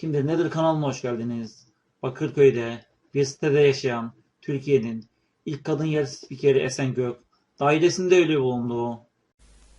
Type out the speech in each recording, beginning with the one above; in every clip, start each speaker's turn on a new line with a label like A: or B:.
A: Kimdir Nedir kanalına hoş geldiniz. Bakırköy'de bir sitede yaşayan Türkiye'nin ilk kadın yer spikeri Esen Gök dairesinde ölü bulundu.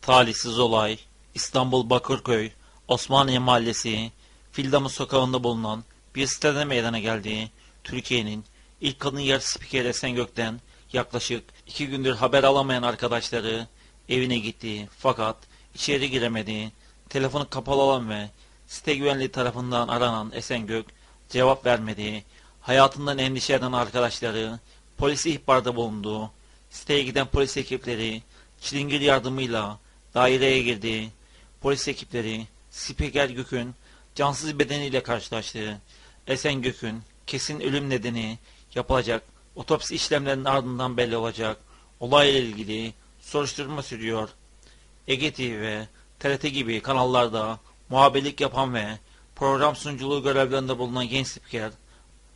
B: Talihsiz olay İstanbul Bakırköy Osmaniye Mahallesi Fildamı sokağında bulunan bir sitede meydana geldi. Türkiye'nin ilk kadın yer spikeri Esen Gök'ten yaklaşık iki gündür haber alamayan arkadaşları evine gitti fakat içeri giremedi. Telefonu kapalı olan ve site güvenliği tarafından aranan Esen Gök cevap vermedi. Hayatından endişe eden arkadaşları polise ihbarda bulundu. Siteye giden polis ekipleri çilingir yardımıyla daireye girdi. Polis ekipleri Spiker Gök'ün cansız bedeniyle karşılaştı. Esen Gök'ün kesin ölüm nedeni yapılacak otopsi işlemlerinin ardından belli olacak. Olayla ilgili soruşturma sürüyor. Ege TV TRT gibi kanallarda muhabirlik yapan ve program sunuculuğu görevlerinde bulunan genç spiker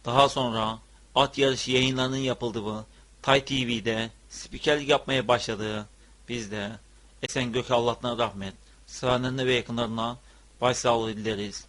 B: daha sonra at yarışı yayınlarının yapıldığı Tay TV'de spikerlik yapmaya başladı. Biz de Esen Gök'e Allah'tan rahmet, sevenlerine ve yakınlarına başsağlığı dileriz.